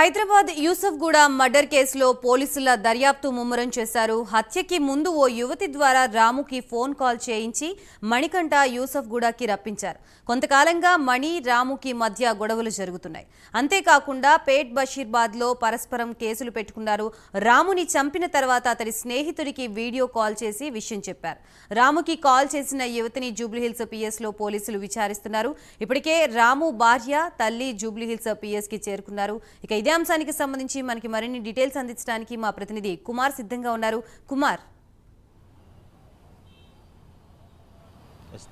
Hyderabad Yousufguda murder కేసులో పోలీసుల దర్యాప్తు ముమ్మరం చేశారు. హత్యకి ముందు ఓ యువతి ద్వారా రాముకి ఫోన్ కాల్ చేయించి మణికంఠ యూసఫ్గూడకి రప్పించారు. కొంతకాలంగా మణి రాముకి మధ్య గొడవలు జరుగుతున్నాయి. అంతేకాకుండా పేట్ బషీర్బాద్లో పరస్పరం కేసులు పెట్టుకున్నారు. రాముని చంపిన తర్వాత అతడి స్నేహితుడికి వీడియో కాల్ చేసి విషయం చెప్పారు. రాముకి కాల్ చేసిన యువతిని జూబ్లీహిల్స్ పిఎస్లో పోలీసులు విచారిస్తున్నారు. ఇప్పటికే రాము భార్య తల్లి జూబ్లీహిల్స్ పిఎస్కి చేరుకున్నారు. ఇక ఇదే అంశానికి సంబంధించి మనకి మరిన్ని డీటెయిల్స్ అందించడానికి మా ప్రతినిధి కుమార్ సిద్ధంగా ఉన్నారు. కుమార్.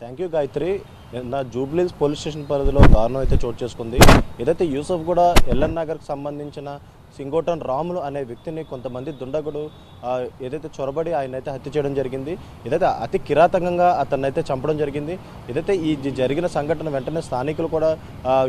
Thank you Gayatri. నా జూబ్లీస్ పోలీస్ స్టేషన్ పరిధిలో దారుణం అయితే చోటు చేసుకుంది. ఏదైతే యూసఫ్ కూడా ఎల్ఎన్ నగర్కి సంబంధించిన సింగోటన్ రాములు అనే వ్యక్తిని కొంతమంది దుండగుడు ఏదైతే చొరబడి ఆయన అయితే హత్య చేయడం జరిగింది ఏదైతే అతి కిరాతకంగా అతన్నైతే చంపడం జరిగింది ఏదైతే ఈ జరిగిన సంఘటన వెంటనే స్థానికులు కూడా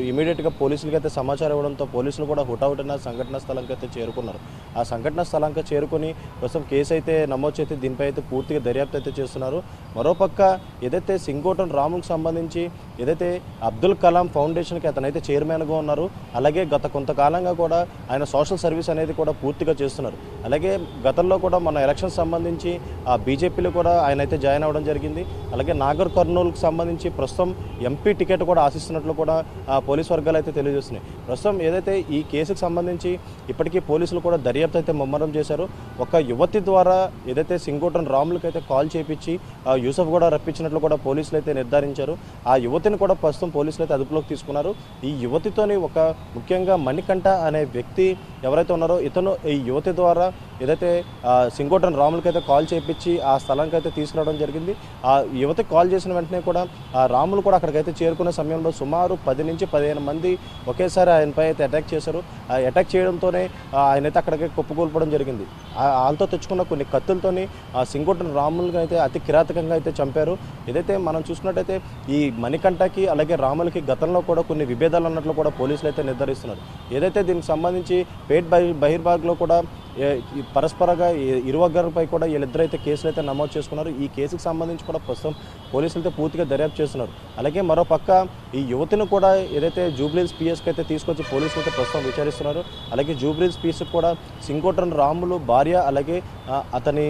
ఇమీడియట్గా పోలీసులకి అయితే సమాచారం ఇవ్వడంతో పోలీసులు కూడా హుటాహుటిన సంఘటన స్థలంకి అయితే చేరుకున్నారు. ఆ సంఘటన స్థలానికి చేరుకొని ప్రస్తుతం కేసు అయితే నమోదు చేసి దీనిపై అయితే పూర్తిగా దర్యాప్తు అయితే చేస్తున్నారు. మరోపక్క ఏదైతే సింగోటన్ రాముకు సంబంధించి ఏదైతే అబ్దుల్ కలాం ఫౌండేషన్కి అతనైతే చైర్మన్గా ఉన్నారు అలాగే గత కొంతకాలంగా కూడా ఆయన సోషల్ సర్వీస్ అనేది కూడా పూర్తిగా చేస్తున్నారు. అలాగే గతంలో కూడా మన ఎలక్షన్ సంబంధించి ఆ బీజేపీలో కూడా ఆయన అయితే జాయిన్ అవ్వడం జరిగింది. అలాగే నాగర్ కర్నూలుకు సంబంధించి ప్రస్తుతం ఎంపీ టికెట్ కూడా ఆశిస్తున్నట్లు కూడా ఆ పోలీస్ వర్గాలు అయితే తెలియజేస్తున్నాయి. ప్రస్తుతం ఏదైతే ఈ కేసుకు సంబంధించి ఇప్పటికీ పోలీసులు కూడా దర్యాప్తు అయితే ముమ్మరం చేశారు. ఒక యువతి ద్వారా ఏదైతే సింగోటన్ రాములకి అయితే కాల్ చేపించి ఆ యూసఫ్ కూడా రప్పించినట్లు కూడా పోలీసులు అయితే నిర్ధారించారు. ఆ యువతిని కూడా ప్రస్తుతం పోలీసులు అయితే అదుపులోకి తీసుకున్నారు. ఈ యువతితోని ఒక ముఖ్యంగా మణికంఠ అనే వ్యక్తి ఎవరైతే ఉన్నారో ఇతను ఈ యువతి ద్వారా ఏదైతే సింగోటన్ రాములకి అయితే కాల్ చేయించి ఆ స్థలానికి అయితే తీసుకురావడం జరిగింది. ఆ యువతి కాల్ చేసిన వెంటనే కూడా ఆ రాములు కూడా అక్కడికైతే చేరుకునే సమయంలో సుమారు పది నుంచి పదిహేను మంది ఒకేసారి ఆయనపై అయితే అటాక్ చేశారు. ఆ అటాక్ చేయడంతోనే ఆయనైతే అక్కడికి కుప్పకూల్పడం జరిగింది. ఆ- వాళ్ళతో తెచ్చుకున్న కొన్ని కత్తులతోని ఆ సింగోటన్ రాములకి అయితే అతి కిరాతకంగా అయితే చంపారు. ఏదైతే మనం చూసినట్టయితే ఈ మణికంఠకి అలాగే రాములకి గతంలో కూడా కొన్ని విభేదాలు అన్నట్లు కూడా పోలీసులు అయితే నిర్ధారిస్తున్నారు. ఏదైతే దీనికి సంబంధించి పేట్ బహి బహిర్బాగ్లో కూడా పరస్పరగా ఈ పరస్పరంగా ఈ- కూడా వీళ్ళిద్దరైతే కేసులు అయితే నమోదు చేసుకున్నారు. ఈ కేసుకు సంబంధించి కూడా ప్రస్తుతం పోలీసులు అయితే పూర్తిగా దర్యాప్తు చేస్తున్నారు. అలాగే మరో పక్క ఈ యువతిని కూడా ఏదైతే జూబ్లీస్ పిఎస్కి అయితే తీసుకొచ్చి పోలీసులు అయితే ప్రస్తుతం విచారిస్తున్నారు అలాగే జూబ్లీస్ పిఎస్కి కూడా సింకోటన్ రాములు భార్య అలాగే అతని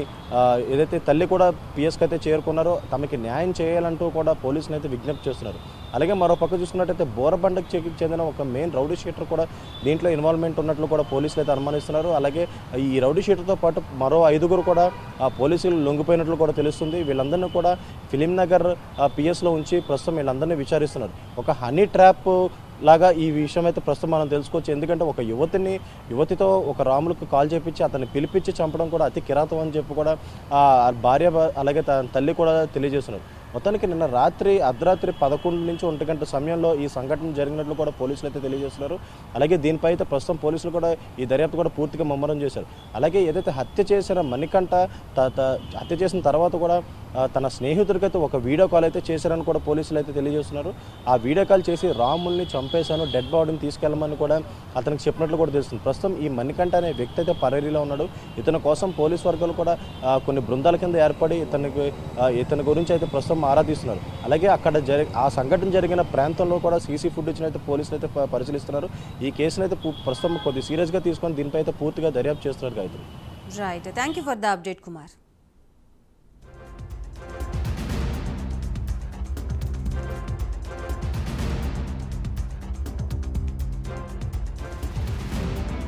ఏదైతే తల్లి కూడా పిఎస్కి అయితే చేరుకున్నారో తమకి న్యాయం చేయాలంటూ కూడా పోలీసులు అయితే విజ్ఞప్తి చేస్తున్నారు. అలాగే మరో పక్క చూసుకున్నట్టయితే బోరబండకు చెందిన ఒక మెయిన్ రౌడీ షీటర్ కూడా దీంట్లో ఇన్వాల్వ్మెంట్ ఉన్నట్లు కూడా పోలీసులు అయితే అనుమానిస్తున్నారు. అలాగే ఈ రౌడీ షీటర్తో పాటు మరో ఐదుగురు కూడా ఆ పోలీసులు లొంగిపోయినట్లు కూడా తెలుస్తుంది. వీళ్ళందరినీ కూడా ఫిలిం నగర్ పిఎస్లో ఉంచి ప్రస్తుతం వీళ్ళందరినీ విచారిస్తున్నారు. ఒక హనీ ట్రాప్ లాగా ఈ విషయం అయితే ప్రస్తుతం మనం తెలుసుకోవచ్చు. ఎందుకంటే ఒక యువతిని యువతితో ఒక రాములకు కాల్ చేపించి అతన్ని పిలిపించి చంపడం కూడా అతి కిరాతం అని చెప్పి కూడా ఆ భార్య అలాగే తన తల్లి కూడా తెలియజేస్తున్నారు. మొత్తానికి నిన్న రాత్రి అర్ధరాత్రి పదకొండు నుంచి ఒంటి గంట సమయంలో ఈ సంఘటన జరిగినట్లు కూడా పోలీసులు అయితే తెలియజేస్తున్నారు. అలాగే దీనిపై అయితే ప్రస్తుతం పోలీసులు కూడా ఈ దర్యాప్తు కూడా పూర్తిగా ముమ్మరం చేశారు. అలాగే ఏదైతే హత్య చేసిన మణికంఠ త- త- హత్య చేసిన తర్వాత కూడా తన స్నేహితుడికైతే ఒక వీడియో కాల్ అయితే చేశారని కూడా పోలీసులు అయితే తెలియజేస్తున్నారు. ఆ వీడియో కాల్ చేసి రాముల్ని చంపేశాను డెడ్ బాడీని తీసుకెళ్ళమని కూడా అతనికి చెప్పినట్లు కూడా తెలుస్తుంది. ప్రస్తుతం ఈ మణికంఠ అనే వ్యక్తి అయితే పరేరీలో ఉన్నాడు. ఇతని కోసం పోలీస్ వర్గాలు కూడా కొన్ని బృందాల కింద ఏర్పడి ఇతనికి ఇతని గురించి అయితే ప్రస్తుతం ఆరాధిస్తున్నారు. అలాగే అక్కడ జరి ఆ సంఘటన జరిగిన ప్రాంతంలో కూడా సీసీ ఫుటేజ్ని అయితే పోలీసులు అయితే పరిశీలిస్తున్నారు. ఈ కేసును అయితే ప్రస్తుతం కొద్ది సీరియస్గా తీసుకొని దీనిపై అయితే పూర్తిగా దర్యాప్తు చేస్తున్నారు Gayatri. Right thank you for the update Kumar